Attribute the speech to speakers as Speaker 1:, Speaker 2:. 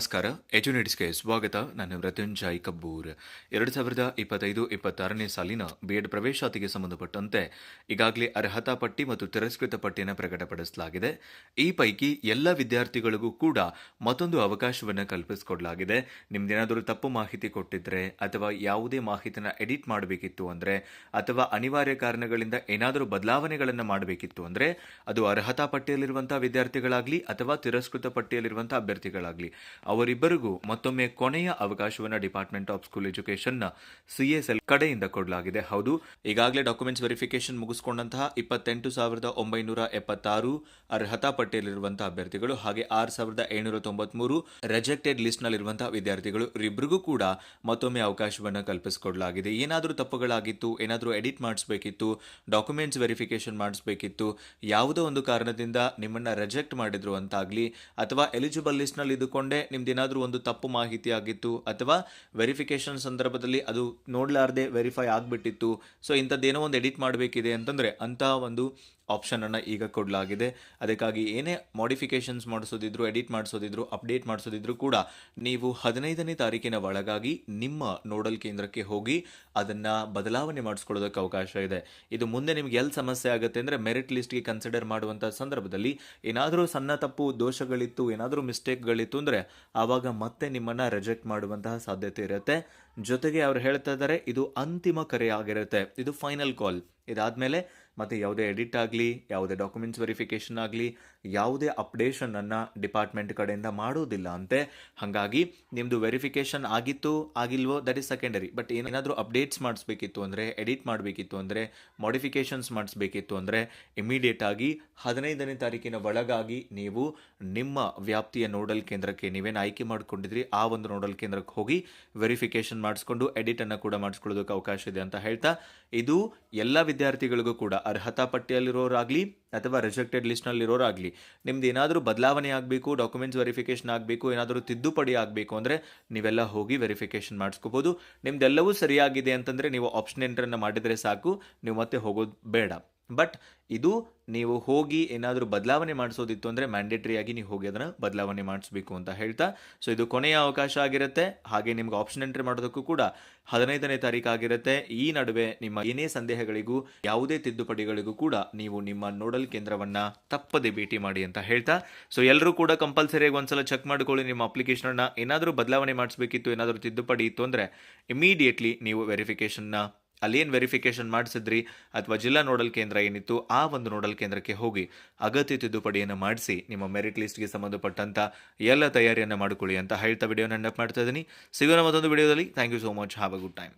Speaker 1: ನಮಸ್ಕಾರ ಎಜುನೇಟಿಸ್ಗೆ ಸ್ವಾಗತ. ನಾನು ಮೃತ್ಯುಂಜಯ್ ಕಬ್ಬೂರ್. ಎರಡು ಸಾವಿರದ ಇಪ್ಪತ್ತೈದು, ಇಪ್ಪತ್ತಾರನೇ ಸಾಲಿನ ಬಿಎಡ್ ಪ್ರವೇಶಾತಿಗೆ ಸಂಬಂಧಪಟ್ಟಂತೆ ಈಗಾಗಲೇ ಅರ್ಹತಾ ಪಟ್ಟಿ ಮತ್ತು ತಿರಸ್ಕೃತ ಪಟ್ಟಿಯನ್ನು ಪ್ರಕಟಪಡಿಸಲಾಗಿದೆ. ಈ ಪೈಕಿ ಎಲ್ಲ ವಿದ್ಯಾರ್ಥಿಗಳಿಗೂ ಕೂಡ ಮತ್ತೊಂದು ಅವಕಾಶವನ್ನು ಕಲ್ಪಿಸಿಕೊಡಲಾಗಿದೆ. ನಿಮ್ದೇನಾದರೂ ತಪ್ಪು ಮಾಹಿತಿ ಕೊಟ್ಟಿದ್ರೆ ಅಥವಾ ಯಾವುದೇ ಮಾಹಿತಿನ ಎಡಿಟ್ ಮಾಡಬೇಕಿತ್ತು ಅಂದರೆ ಅಥವಾ ಅನಿವಾರ್ಯ ಕಾರಣಗಳಿಂದ ಏನಾದರೂ ಬದಲಾವಣೆಗಳನ್ನು ಮಾಡಬೇಕಿತ್ತು ಅಂದರೆ ಅದು ಅರ್ಹತಾ ಪಟ್ಟಿಯಲ್ಲಿರುವಂತಹ ವಿದ್ಯಾರ್ಥಿಗಳಾಗಲಿ ಅಥವಾ ತಿರಸ್ಕೃತ ಪಟ್ಟಿಯಲ್ಲಿರುವಂಥ ಅಭ್ಯರ್ಥಿಗಳಾಗಲಿ ಅವರಿಬ್ಬರಿಗೂ ಮತ್ತೊಮ್ಮೆ ಕೊನೆಯ ಅವಕಾಶವನ್ನು ಡಿಪಾರ್ಟ್ಮೆಂಟ್ ಆಫ್ ಸ್ಕೂಲ್ ಎಜುಕೇಶನ್ನ ಸಿಎಸ್ಎಲ್ ಕಡೆಯಿಂದ ಕೊಡಲಾಗಿದೆ. ಹೌದು, ಈಗಾಗಲೇ ಡಾಕ್ಯುಮೆಂಟ್ಸ್ ವೆರಿಫಿಕೇಶನ್ ಮುಗಿಸಿಕೊಂಡಂತಹ ಇಪ್ಪತ್ತೆಂಟು ಸಾವಿರದ ಒಂಬೈನೂರ ಎಪ್ಪತ್ತಾರು ಅರ್ಹತಾ ಪಟ್ಟಿಯಲ್ಲಿರುವಂತಹ ಅಭ್ಯರ್ಥಿಗಳು ಹಾಗೆ ಆರು ಸಾವಿರದ ಏಳ್ನೂರ ತೊಂಬತ್ಮೂರು ರಿಜೆಕ್ಟೆಡ್ ಲಿಸ್ಟ್ನಲ್ಲಿರುವಂತಹ ವಿದ್ಯಾರ್ಥಿಗಳು ಇಬ್ಬರಿಗೂ ಕೂಡ ಮತ್ತೊಮ್ಮೆ ಅವಕಾಶವನ್ನು ಕಲ್ಪಿಸಿಕೊಡಲಾಗಿದೆ. ಏನಾದರೂ ತಪ್ಪುಗಳಾಗಿತ್ತು, ಏನಾದರೂ ಎಡಿಟ್ ಮಾಡಿಸಬೇಕಿತ್ತು ಡಾಕ್ಯುಮೆಂಟ್ಸ್ ವೆರಿಫಿಕೇಶನ್ ಮಾಡಿಸ್ಬೇಕಿತ್ತು, ಯಾವುದೋ ಒಂದು ಕಾರಣದಿಂದ ನಿಮ್ಮನ್ನ ರಿಜೆಕ್ಟ್ ಮಾಡಿದ್ರು ಅಂತಾಗ್ಲಿ, ಅಥವಾ ಎಲಿಜಿಬಲ್ ಲಿಸ್ಟ್ನಲ್ಲಿ ಇದ್ದುಕೊಂಡೇ ನಿಮ್ದೇನಾದರೂ ಒಂದು ತಪ್ಪು ಮಾಹಿತಿ ಆಗಿತ್ತು ಅಥವಾ ವೆರಿಫಿಕೇಶನ್ ಸಂದರ್ಭದಲ್ಲಿ ಅದು ನೋಡಲಾರ್ದೆ ವೆರಿಫೈ ಆಗಿಬಿಟ್ಟಿತ್ತು ಸೊ ಇಂಥದ್ದೇನೋ ಒಂದು ಎಡಿಟ್ ಮಾಡಬೇಕಿದೆ ಅಂತಂದರೆ ಅಂತಹ ಒಂದು ಆಪ್ಷನನ್ನು ಈಗ ಕೊಡಲಾಗಿದೆ. ಅದಕ್ಕಾಗಿ ಏನೇ ಮಾಡಿಫಿಕೇಷನ್ಸ್ ಮಾಡಿಸೋದಿದ್ರು ಎಡಿಟ್ ಮಾಡಿಸೋದಿದ್ರು ಅಪ್ಡೇಟ್ ಮಾಡಿಸೋದಿದ್ರು ಕೂಡ ನೀವು ಹದಿನೈದನೇ ತಾರೀಕಿನ ಒಳಗಾಗಿ ನಿಮ್ಮ ನೋಡಲ್ ಕೇಂದ್ರಕ್ಕೆ ಹೋಗಿ ಅದನ್ನು ಬದಲಾವಣೆ ಮಾಡಿಸ್ಕೊಳ್ಳೋದಕ್ಕೆ ಅವಕಾಶ ಇದೆ. ಇದು ಮುಂದೆ ನಿಮ್ಗೆ ಎಲ್ಲಿ ಸಮಸ್ಯೆ ಆಗುತ್ತೆ ಅಂದರೆ ಮೆರಿಟ್ ಲಿಸ್ಟ್ಗೆ ಕನ್ಸಿಡರ್ ಮಾಡುವಂಥ ಸಂದರ್ಭದಲ್ಲಿ ಏನಾದರೂ ಸಣ್ಣ ತಪ್ಪು ದೋಷಗಳಿತ್ತು, ಏನಾದರೂ ಮಿಸ್ಟೇಕ್ಗಳಿತ್ತು ಅಂದರೆ ಆವಾಗ ಮತ್ತೆ ನಿಮ್ಮನ್ನು ರಿಜೆಕ್ಟ್ ಮಾಡುವಂತಹ ಸಾಧ್ಯತೆ ಇರುತ್ತೆ. ಜೊತೆಗೆ ಅವ್ರು ಹೇಳ್ತಾ ಇದ್ದಾರೆ ಇದು ಅಂತಿಮ ಕರೆ ಆಗಿರುತ್ತೆ ಇದು ಫೈನಲ್ ಕಾಲ್ ಇದಾದಮೇಲೆ ಮತ್ತು ಯಾವುದೇ ಎಡಿಟ್ ಆಗಲಿ, ಯಾವುದೇ ಡಾಕ್ಯುಮೆಂಟ್ಸ್ ವೆರಿಫಿಕೇಷನ್ ಆಗಲಿ, ಯಾವುದೇ ಅಪ್ಡೇಷನನ್ನು ಡಿಪಾರ್ಟ್ಮೆಂಟ್ ಕಡೆಯಿಂದ ಮಾಡೋದಿಲ್ಲ ಅಂತೆ. ಹಾಗಾಗಿ ನಿಮ್ಮದು ವೆರಿಫಿಕೇಷನ್ ಆಗಿತ್ತು, ಆಗಿಲ್ವೋ ದಟ್ ಇಸ್ ಸೆಕೆಂಡರಿ ಬಟ್ ಏನಾದರೂ ಅಪ್ಡೇಟ್ಸ್ ಮಾಡಿಸ್ಬೇಕಿತ್ತು ಅಂದರೆ ಎಡಿಟ್ ಮಾಡಬೇಕಿತ್ತು ಅಂದರೆ ಮಾಡಿಫಿಕೇಷನ್ಸ್ ಮಾಡಿಸ್ಬೇಕಿತ್ತು ಅಂದರೆ ಇಮಿಡಿಯೇಟ್ ಆಗಿ ಹದಿನೈದನೇ ತಾರೀಕಿನ ಒಳಗಾಗಿ ನೀವು ನಿಮ್ಮ ವ್ಯಾಪ್ತಿಯ ನೋಡಲ್ ಕೇಂದ್ರಕ್ಕೆ ನೀವೇನು ಆಯ್ಕೆ ಮಾಡಿಕೊಂಡಿದ್ರಿ, ಆ ಒಂದು ನೋಡಲ್ ಕೇಂದ್ರಕ್ಕೆ ಹೋಗಿ ವೆರಿಫಿಕೇಷನ್ ಮಾಡಿಸ್ಕೊಂಡು ಎಡಿಟನ್ನು ಕೂಡ ಮಾಡಿಸ್ಕೊಳ್ಳೋದಕ್ಕೆ ಅವಕಾಶ ಇದೆ ಅಂತ ಹೇಳ್ತಾ, ಇದು ಎಲ್ಲ ವಿದ್ಯಾರ್ಥಿಗಳಿಗೂ ಕೂಡ ಅರ್ಹತಾ ಪಟ್ಟಿಯಲ್ಲಿರೋರಾಗಲಿ ಅಥವಾ ರಿಜೆಕ್ಟೆಡ್ ಲಿಸ್ಟ್ನಲ್ಲಿರೋರಾಗಲಿ ನಿಮ್ದು ಏನಾದರೂ ಬದಲಾವಣೆ ಆಗಬೇಕು ಡಾಕ್ಯುಮೆಂಟ್ಸ್ ವೆರಿಫಿಕೇಷನ್ ಆಗಬೇಕು, ಏನಾದರೂ ತಿದ್ದುಪಡಿ ಆಗಬೇಕು ಅಂದರೆ ನೀವೆಲ್ಲ ಹೋಗಿ ವೆರಿಫಿಕೇಷನ್ ಮಾಡಿಸ್ಕೋಬೋದು. ನಿಮ್ದೆಲ್ಲವೂ ಸರಿಯಾಗಿದೆ ಅಂತಂದರೆ ನೀವು ಆಪ್ಷನ್ ಎಂಟ್ರನ್ನು ಮಾಡಿದರೆ ಸಾಕು, ನೀವು ಮತ್ತೆ ಹೋಗೋದು ಬೇಡ. ಬಟ್ ಇದು ನೀವು ಹೋಗಿ ಏನಾದರೂ ಬದಲಾವಣೆ ಮಾಡಿಸೋದಿತ್ತು ಅಂದರೆ ಮ್ಯಾಂಡೇಟ್ರಿಯಾಗಿ ನೀವು ಹೋಗಿ ಅದನ್ನು ಬದಲಾವಣೆ ಮಾಡಿಸ್ಬೇಕು ಅಂತ ಹೇಳ್ತಾ. ಸೊ ಇದು ಕೊನೆಯ ಅವಕಾಶ ಆಗಿರುತ್ತೆ. ಹಾಗೆ ನಿಮ್ಗೆ ಆಪ್ಷನ್ ಎಂಟ್ರಿ ಮಾಡೋದಕ್ಕೂ ಕೂಡ ಹದಿನೈದನೇ ತಾರೀಕು ಆಗಿರುತ್ತೆ. ಈ ನಡುವೆ ನಿಮ್ಮ ಏನೇ ಸಂದೇಹಗಳಿಗೂ ಯಾವುದೇ ತಿದ್ದುಪಡಿಗಳಿಗೂ ಕೂಡ ನೀವು ನಿಮ್ಮ ನೋಡಲ್ ಕೇಂದ್ರವನ್ನು ತಪ್ಪದೆ ಭೇಟಿ ಮಾಡಿ ಅಂತ ಹೇಳ್ತಾ. ಸೊ ಎಲ್ಲರೂ ಕೂಡ ಕಂಪಲ್ಸರಿಯಾಗಿ ಒಂದ್ಸಲ ಚೆಕ್ ಮಾಡ್ಕೊಳ್ಳಿ ನಿಮ್ಮ ಅಪ್ಲಿಕೇಶನನ್ನು ಏನಾದರೂ ಬದಲಾವಣೆ ಮಾಡಿಸಬೇಕಿತ್ತು, ಏನಾದರೂ ತಿದ್ದುಪಡಿ ಇತ್ತು ಅಂದರೆ ಇಮಿಡಿಯೇಟ್ಲಿ ನೀವು ವೆರಿಫಿಕೇಷನ್ನ ಅಲ್ಲೇನು ವೆರಿಫಿಕೇಷನ್ ಮಾಡಿಸಿದ್ರಿ? ಅಥವಾ ಜಿಲ್ಲಾ ನೋಡಲ್ ಕೇಂದ್ರ ಏನಿತ್ತು, ಆ ಒಂದು ನೋಡಲ್ ಕೇಂದ್ರಕ್ಕೆ ಹೋಗಿ ಅಗತ್ಯ ತಿದ್ದುಪಡಿಯನ್ನು ಮಾಡಿಸಿ, ನಿಮ್ಮ ಮೆರಿಟ್ ಲಿಸ್ಟ್ಗೆ ಸಂಬಂಧಪಟ್ಟಂಥ ಎಲ್ಲ ತಯಾರಿಯನ್ನು ಮಾಡಿಕೊಳ್ಳಿ ಅಂತ ಹೇಳ್ತಾ ವಿಡಿಯೋನ ನೆನಪು ಮಾಡ್ತಾ ಇದ್ದೀನಿ. ಸಿಗೋಣ ಮತ್ತೊಂದು ವಿಡಿಯೋದಲ್ಲಿ thank you so much have a good time